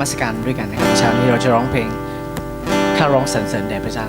มัสการด้วยกันนะครับเช้านี้เราจะร้องเพลงข้าร้องสรรเสริญแด่พระเจ้า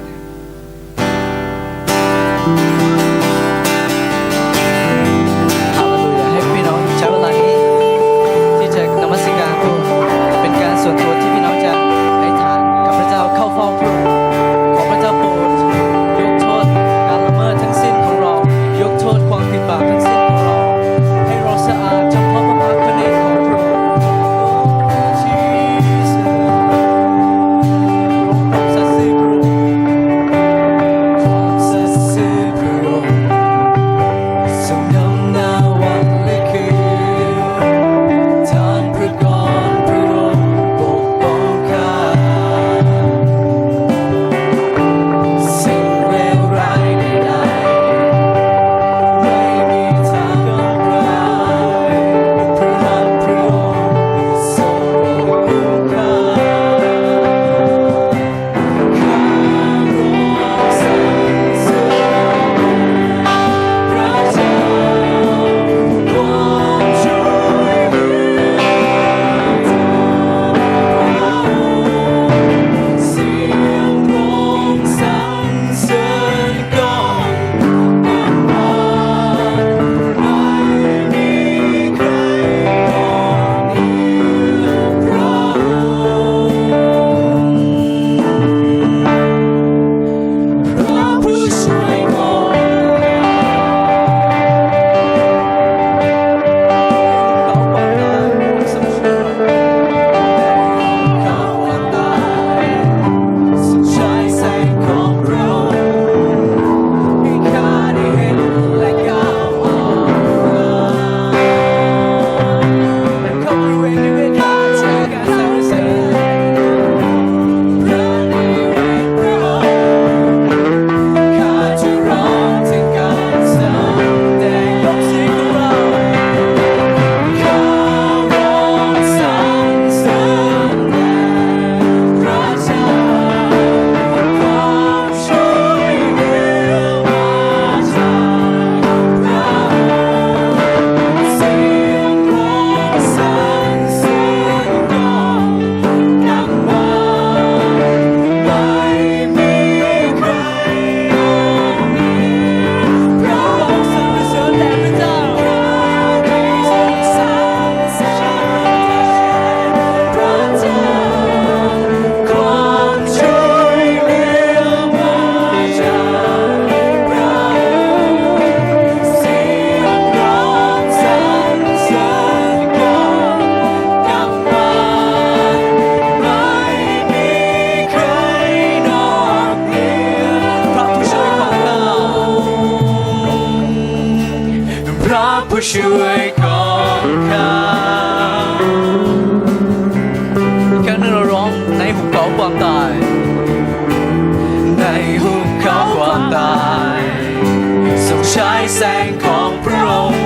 ใช้แสงของพระองค์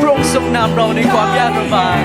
พระองค์ทรงนำเราในความยากลำบาก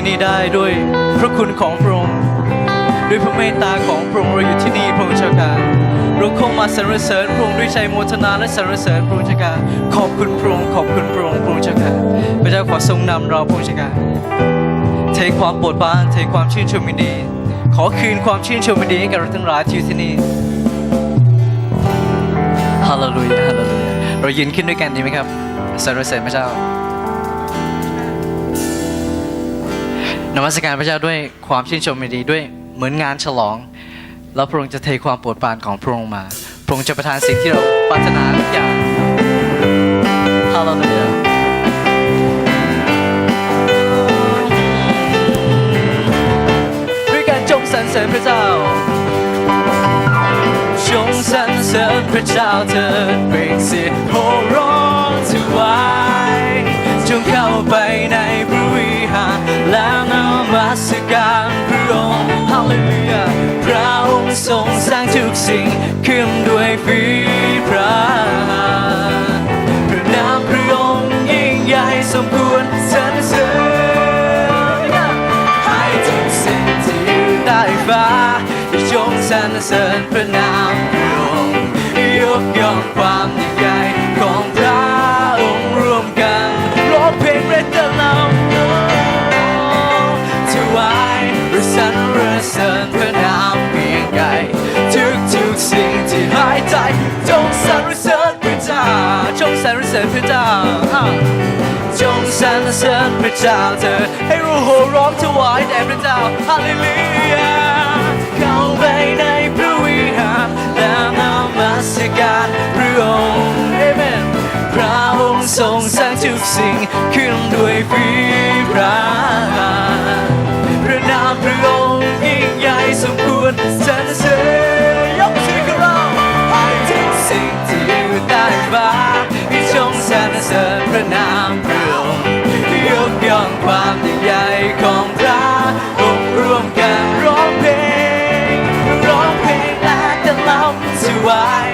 ที่นี่ได้ด้วยพระคุณของพระองค์ด้วยพระเมตตาของพระองค์เราอยู่ที่นี่พระองค์เจ้าค่ะเราเข้ามาสรรเสริญพระองค์ด้วยใจโมทนาและสรรเสริญพระองค์เจ้าค่ะขอบคุณพระองค์ขอบคุณพระองค์พระองค์เจ้าค่ะพระเจ้าขอทรงนำเราพระองค์เจ้าค่ะเทความโปรดปรานเทความชื่นชมยินดีขอคืนความชื่นชมยินดีให้กับเราทั้งหลายที่อยู่ที่นี่ฮาเลลูยาฮาเลลูยาเรายืนขึ้นด้วยกันดีไหมครับสรรเสริญพระเจ้า นมัสการพระเจ้าด้วยความชื่นชมยินดีด้วยเหมือนงานฉลอง แล้วพระองค์จะเทความโปรดปรานของพระองค์มา พระองค์จะประทานสิ่งที่เราปรารถนาทุกอย่างฮาเลลูยาด้วยการจงสรรเสริญพระเจ้าจงสรรเสริญพระเจ้าเถิดเปล่งเสียงโห่ร้องถวายจงเข้าไปในพระวิหาร แล้วนมัสการพระองค์ฮาเลลูยาพระองค์ทรงสร้างทุกสิ่งขึ้นด้วยฝีพระหัตถ์พระนามพระองค์ยิ่งใหญ่สมควรสรรเสริญให้ทุกสิ่งที่อยู่ใต้ฟ้าจงสรรเสริญพระนามพระองค์ยกย่องความ สรรเสริญพระนามเพียงใดทุกทุกสิ่งที่หายใจจงสรรเสริญพระเจ้าจงสรรเสริญพระเจ้าจงสรรเสริญพระเจ้าเถิดให้รู้โหร้องถวายแด่พระเจ้าฮาเลลูยาเข้าไปในพระวิหารแล้วนมัสการพระองค์เอเมนพระองค์ทรงสร้างทุกสิ่งขึ้นด้วยฝีพระ เสริญพระนามพระองค์ยกย่องความยิ่งใหญ่ของพระองค์ร่วมกันร้องเพลงร้องเพลงและจะลำถวาย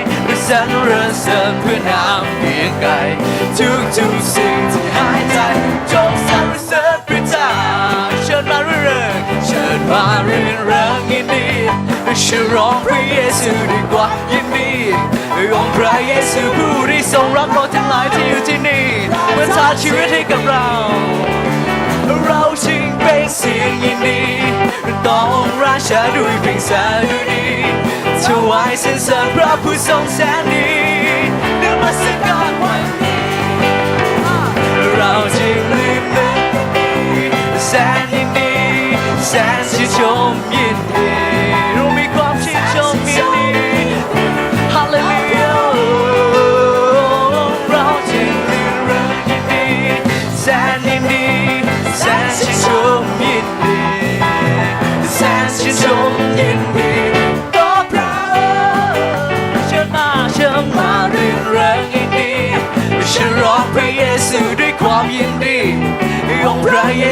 สรรเสริญพระนามเพียงไกลทุกทุกสิ่งที่หายใจจงสรรเสริญพระเจ้าเชิญมาเรื่อยเริงเชิญมาเรื่อยเริงยินดีฉลองพระเยซูดีกว่ายินดี องค์พระเยซูผู้ที่ทรงรักเราทั้งหลายที่อยู่ที่นี่เมื่อทาชีวิตให้กับเรา เราจึงเป็นเสียงยินดีต่อองค์ราชาด้วยเพียงสาดุดีถวายสรรเสริญพระผู้ทรงแสนดีนมัสการวันนี้เราจึงลืมเลือนแสนยินดีแสนชื่นชมยินดี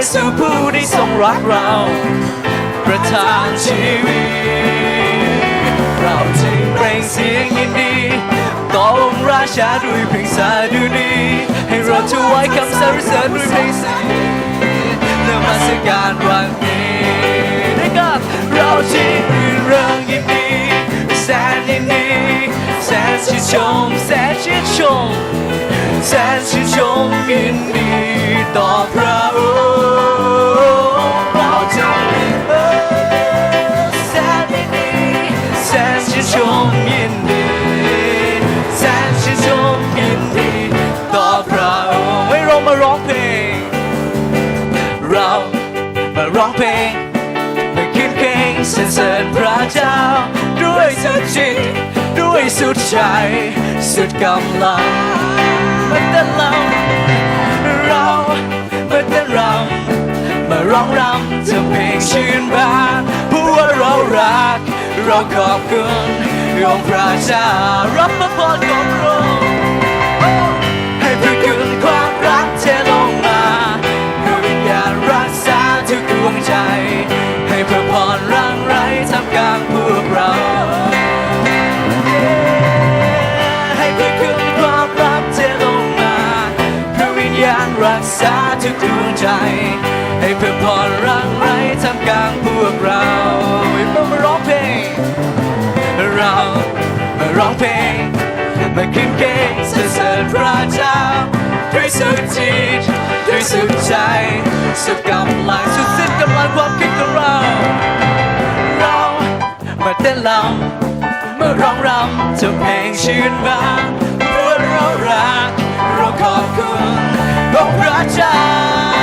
ค์พระเยซูผู้ที่ทรงรักเรา ประทานชีวิต เราจึงเปล่งเสียงยินดีต่อองค์ราชาด้วยเพลงสาดุดีให้เราถวายคำสรรเสริญด้วยเพลงสรรนมัสการวันนี้ด้วยกันเราจึงรื่นเริงยินดีแสนยินดีแสนชื่นชมแสนชื่นชมแสนชื่นชมยินดีต่อพระองค์ รรเสริญพระเจ้า ด้วยสุดจิตด้วยสุดใจ สุดกำลังมาเต้นรำเรามาเต้นรำมาร้องรำทำเพลงชื่นบานผู้ว่าเรารัก เราขอบคุณองค์พระเจ้ารับพระพรของพระองค์ให้พระคุณความรักเทลงมาเพื่อวิญญาณรักษาทุกดวงใจ มาเพื่อวิญญาณรักษางใจให้พระพรรักลางพวกเราเรามาร้องเพลง เรามาร้องเพลง มาขึ้นเกงสรรเสริญพระเจ้าด้วยสุดจิตด้วยสุดใจสุดกำลังสุดสิ้นกำลังความคิดของเรา เรามาเต้นรำมาร้องรำจะเพลงชื่นบานเพราะเรารักเราขอบคุณขอพระเจ้า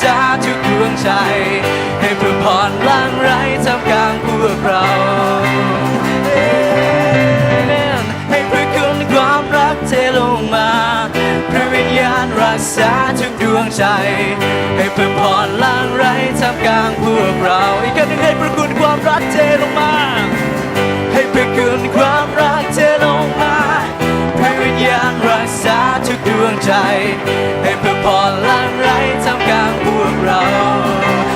ษาทุกดวงใจ ให้พระพรหลั่งไหลท่ากลางพวกเราเอเมนให้พระคุณความรักเทลงมา พระวิญญาณรักษาทุกดวงใจ ให้พระพรหลั่งไหลท่ากลางพวกเรา อีกครั้งหนึ่งให้พระคุณความรักเทลงมา ให้พระคุณความรักเท ซาทุกดวงใจ ให้พระพรลั่งไหลท่ามกลางพวกเรา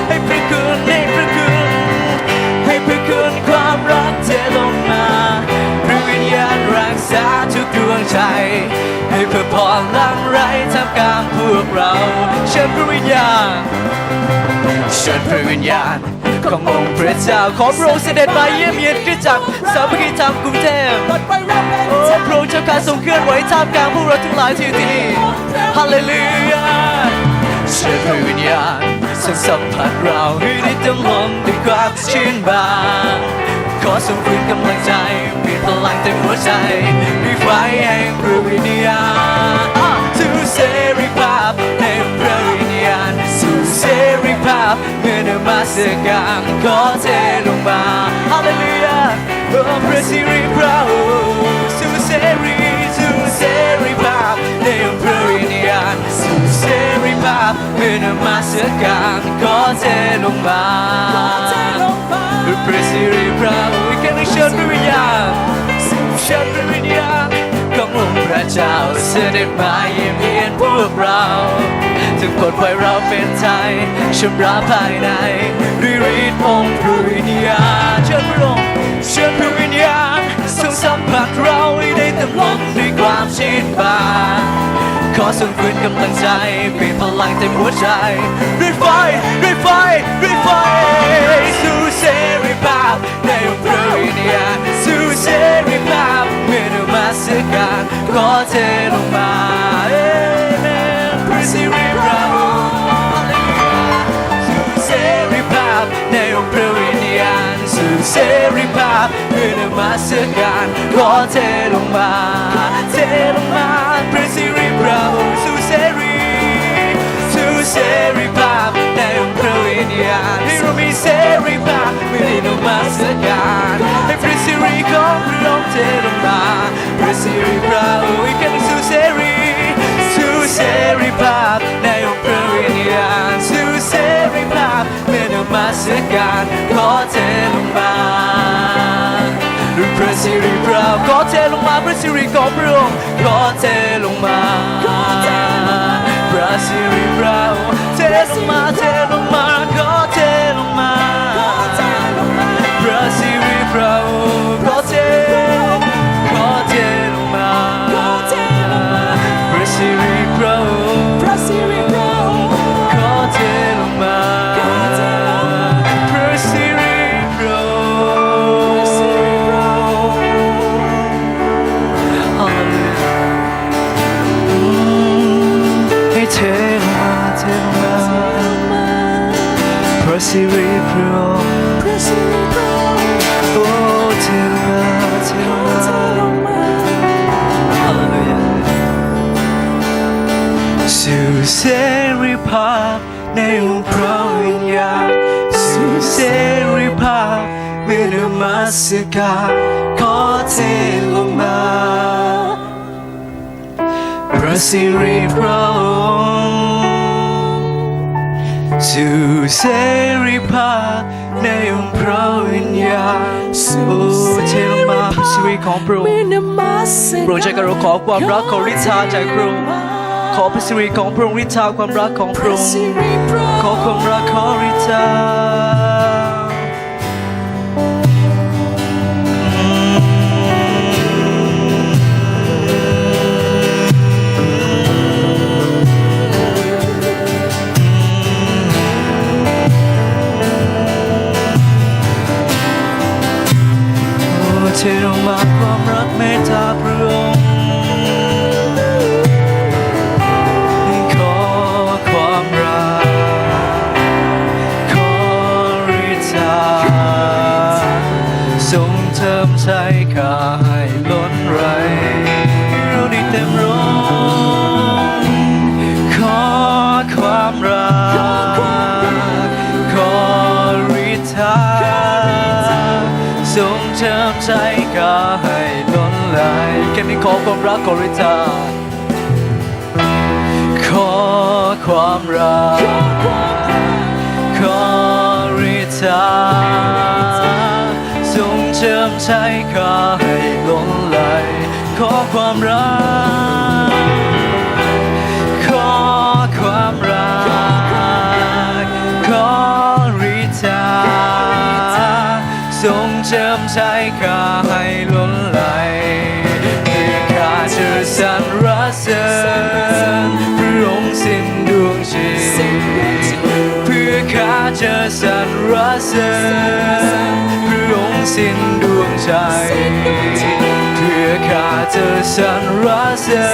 ให้พระคุณให้พระคุณ ให้พระคุณความรักเทลงมาพระวิญญาณรักษาทุกดวงใจ ให้พระพรลั่งไหลท่ามกลางพวกเรา เชิญพระวิญญาณเชิญพระวิญญาณขององค์พระเจ้าขอพระองค์เสด็จมาเยี่ยมเยียนคริสตจักรสามัคคีธรรมกรุงเทพ เจ้าการทรงเคลื่อนไหวท่ามกลางพวกเราทั้งหลายที่นี่ฮาเลลูยาเชิญพระวิญญาณทรงสัมผัสเราให้ได้เต็มล้นด้วยความชื่นบานขอทรงฟื้นกำลังใจเปลี่ยนพลังเต็มหัวใจด้วยไฟแห่งพระวิญญาณสู่เสรีภาพแห่งพระวิญญาณสู่เสรีภาพเมื่อนมาสการขอเทลงมาฮาเลลูยาโอ้พระสิริพระองค์ สู่เสรีสู่เสรีภาพในพระวิญญาณสู่เสรีภาพเมื่อนมาสการขอเทลงมาด้วยพระสิริพระองค์อีกครั้งหนึ่งเชิญพระวิญญาณเชิญพระวิญญาณขององค์พระเจ้าเสด็จมาเยี่ยมเยียนพวกเราถึงปลดปล่อยเราเป็นไทยชำระภายในด้วยฤทธิ์องค์พระวิญญาณเชิญพระองค์เชิญพระวิญญาณ ทรงสัมผัสเราให้ได้เต็มล้นด้วยความชื่นบานขอทรงฟื้นกำลังใจเปลี่ยนพลังเต็มหัวใจด้วยไฟด้วยไฟด้วยไฟสู่เสรีภาพในองค์พระวิญญาณสู่เสรีภาพเมื่อมาสักการขอเทลงมาเอเมนพระสิริพระองค์สู่เสรีภาพในองค์พระวิญญาณ สู่เสรีภาพเมื่อนมาเสการขอเทลงมาเทลงมาพระสิริพระองค์สู่เสรีสู่เสรีภาพในองค์พระ สการขอเทลงมาพระสิริพระขอเทลงมาพระสิริของพระองค์ขอเทลงมาพระสิริเราเทลงมาเท มัสการขอเทลงมา พระสิริพระองค์สู่เสรีภาพในองค์พระวิญญาณโอ้เทลงมาพระสิริของพระองค์โปรดใจกรุณาขอความรักของฤทธาจากพระองค์ขอพระสิริของพระองค์ฤทธาความรักของพระองค์ขอความรักของฤทธา 상태로 말 ใจข้าให้ล้นไหลแค่นี้ขอความรักขอฤทธาขอความรักขอฤทธาทรงเจิมใจข้าให้หลงไหลขอความรักขอความรักขอ ทรงเจิมใจข้าให้หลงไหลเพื่อข้าจะสรรเสริญพระองค์สิ้นดวงชีวิตเพื่อข้าจะสรรเสริญพระองค์สิ้นดวงใจเพื่อข้าจะสรรเสริ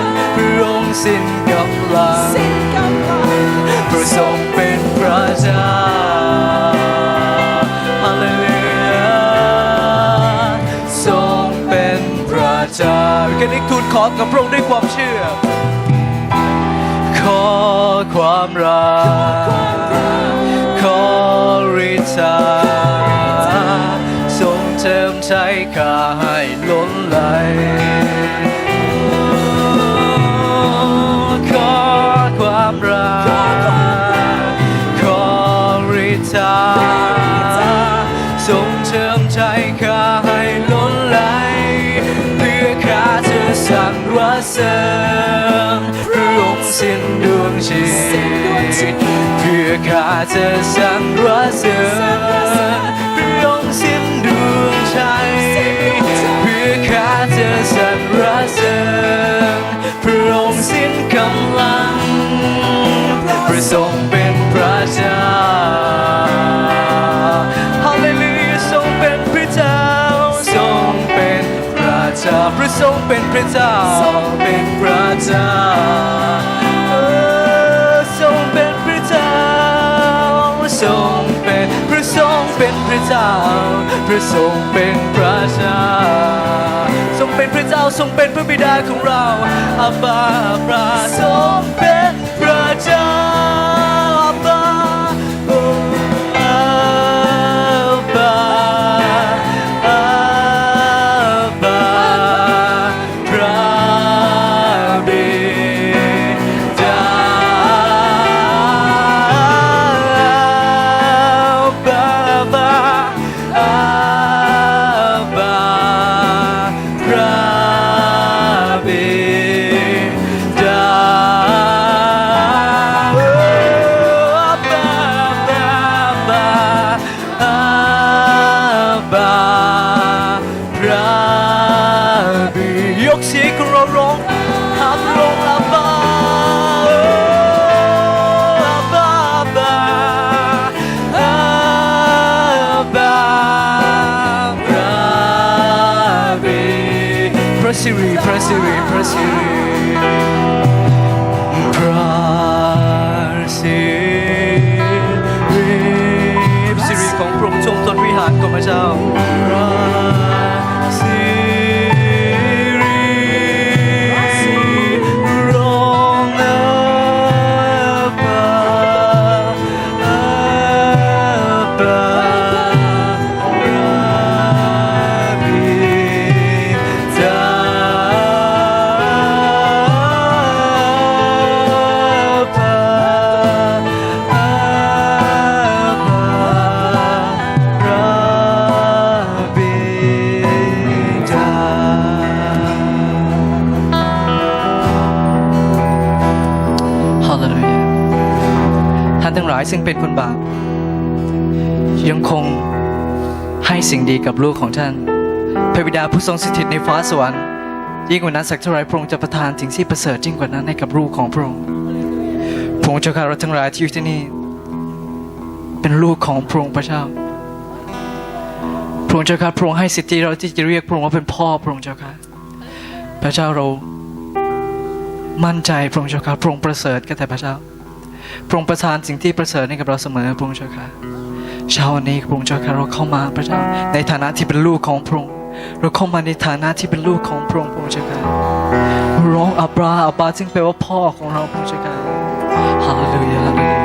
ญพระองค์สิ้นกำลังพระทรงเป็นพระเจ้า อกับพระองค์ด้วยความเชื่อ ขอความรัก ขอฤทธาทรงเติมใจข้าให้ล้นไหล เสริญพระองค์สิ้นดวงชีวิตเพื่อข้าจะสรรเสริญพระองค์สิ้นดวงใจเพื่อข้าจะสรรเสริญพระองค์สิ้นกำลังพระทรงเป็นพระเจ้า พระทรงเป็นพระเจ้าทรงเป็นพระเจ้าทรงเป็นพระเจ้าทรงเป็นพระทรงเป็นพระเจ้าพระทรงเป็นพระเจ้าทรงเป็นพระเจ้าทรงเป็นพระบิดาของเราอาบาพระทรงเป็น สิริพระสิริพระสิริพระสิริสิริของพระองค์ทรงทนวิหารของพระเจ้าายซึ่งเป็นคนบาป ยังคงให้สิ่งดีกับลูกของท่าน พระบิดาผู้ทรงสถิตในฟ้าสวรรค์ยิ่งกว่านั้นสักเท่าไรพระองค์จะประทานสิ่งที่ประเสริฐยิ่งกว่านั้นให้กับลูกของพระองค์พระองค์เจ้าข้าเราทั้งหลายที่อยู่ที่นี่ เป็นลูกของพระองค์พระเจ้าพระองค์เจ้าข้าพระองค์ให้สิทธิเราที่จะเรียกพระองค์ว่าเป็นพ่อพระองค์เจ้าข้าพระเจ้าเรามั่นใจพระองค์เจ้าข้าพระองค์ประเสริฐก็แต่พระเจ้า พระองค์ประทานสิ่งที่ประเสริฐให้กับเราเสมอพระองค์เจ้าข้าเช้าวันนี้พระองค์เจ้าค่ะเราเข้ามาพระเจ้าในฐานะที่เป็นลูกของพระองค์เราเข้ามาในฐานะที่เป็นลูกของพระองค์พระองค์เจ้าค่ะร้องอับราอับบราซึ่งแปลว่าพ่อของเราพระองค์เจ้าค่ะฮาเลลูยาฮาเลลูยา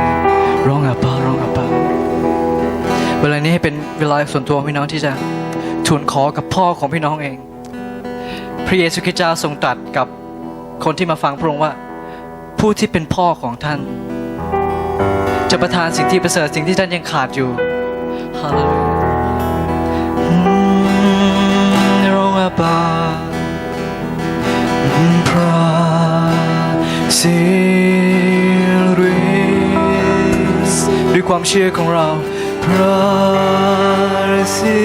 ร้องอับบราร้องอับบราเวลานี้ให้เป็นเวลาส่วนตัวพี่น้องที่จะทูลขอกับพ่อของพี่น้องเอง พระเยซูคริสต์เจ้าทรงตรัสกับคนที่มาฟังพระองค์ว่า ผู้ที่เป็นพ่อของท่าน จะประทานสิ่งที่ประเสริฐสิ่งที่ท่านยังขาดอยู่ฮาเลลูยาโรงอาบาพระสิริสด้วยความเชื่อของเรา พระสิ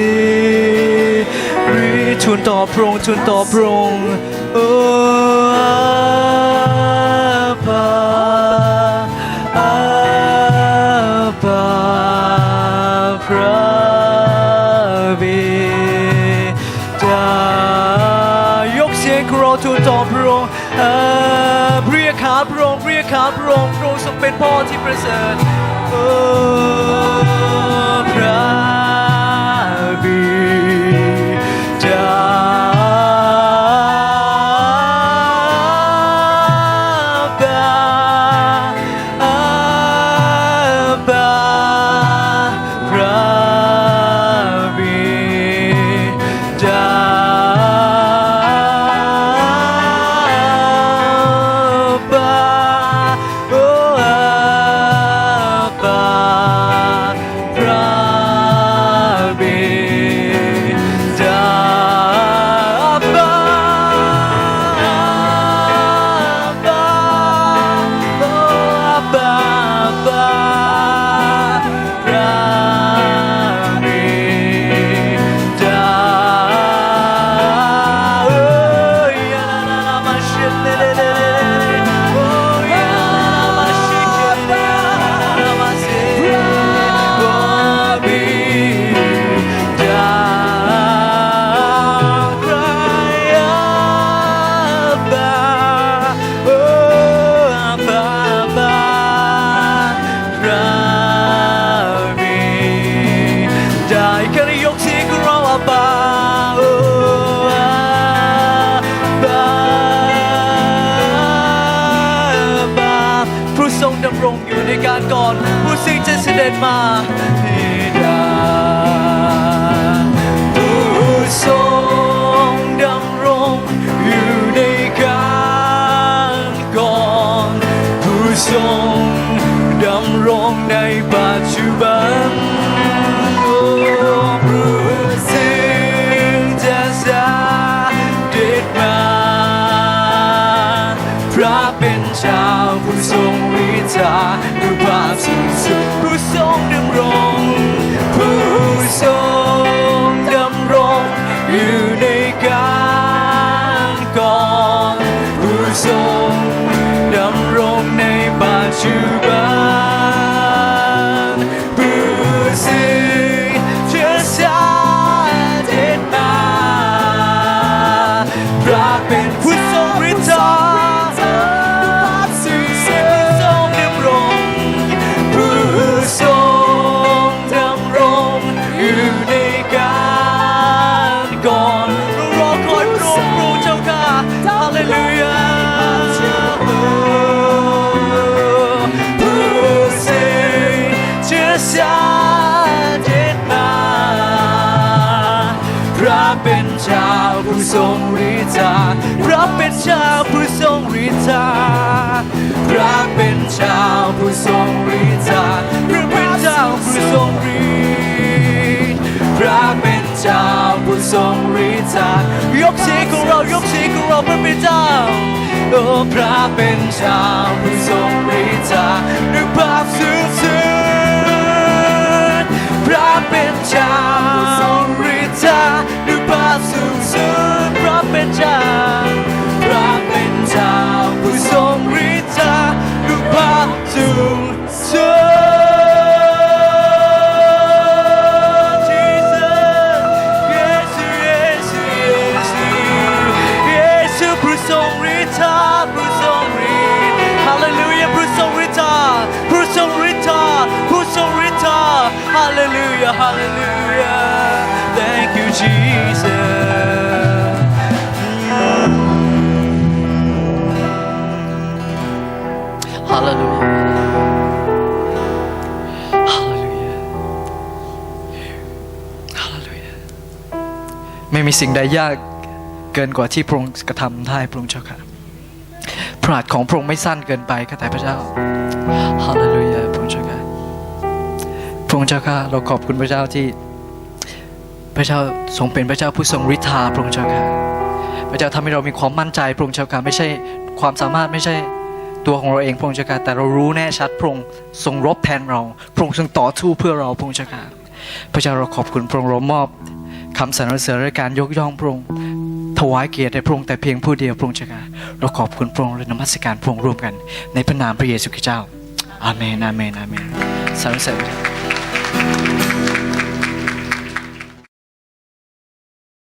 ริทูลต่อพระองค์ทูลต่อพระองค์โอ้อาบาายกเสียงขอทูต่อพระองค์เรียกขาพระองค์เรียกขาพระองค์พระองค์ทรงเป็นพ่อที่ประเสริฐพระบิด สิ่ง ทรงฤทธาพระเป็นเจ้าผู้ทรงฤทธาพระเป็นเจ้าผู้ทรงฤทธาพระเป็นเจ้าผู้ทรงฤทธิ์พระเป็นเจ้าผู้ทรงฤทธายกเสียงของเรายกเสียงของเราพระเป็นเจ้าโอ้พระเป็นเจ้าผู้ทรงฤทธา ไม่มีสิ่งใดยากเกินกว่าที่พระองค์กระทำได้พระองค์เจ้าค่ะพระหัตถ์ของพระองค์ไม่สั้นเกินไปข้าแต่พระเจ้าฮาเลลูยาพระองค์เจ้าค่ะพระองค์เจ้าค่ะเราขอบคุณพระเจ้าที่ พระเจ้าทรงเป็นพระเจ้าผู้ทรงฤทธาพระองค์เจ้าค่ะพระเจ้าทำให้เรามีความมั่นใจพระองค์เจ้าค่ะไม่ใช่ความสามารถไม่ใช่ตัวของเราเองพระองค์เจ้าค่ะแต่เรารู้แน่ชัดพระองค์ทรงรบแทนเราพระองค์ทรงต่อสู้เพื่อเราพระองค์เจ้าค่ะพระเจ้าเราขอบคุณพระองค์เรามอบ คำสรรเสริญและการยกย่องพระองค์ถวายเกียรติแด่พระองค์แต่เพียงผู้เดียวพระองค์เจ้าค่ะเราขอบคุณพระองค์และนมัสการพระองค์ร่วมกัน ในพระนามพระเยซูคริสต์เจ้าอาเมนอาเมนอาเมนสรรเสริญ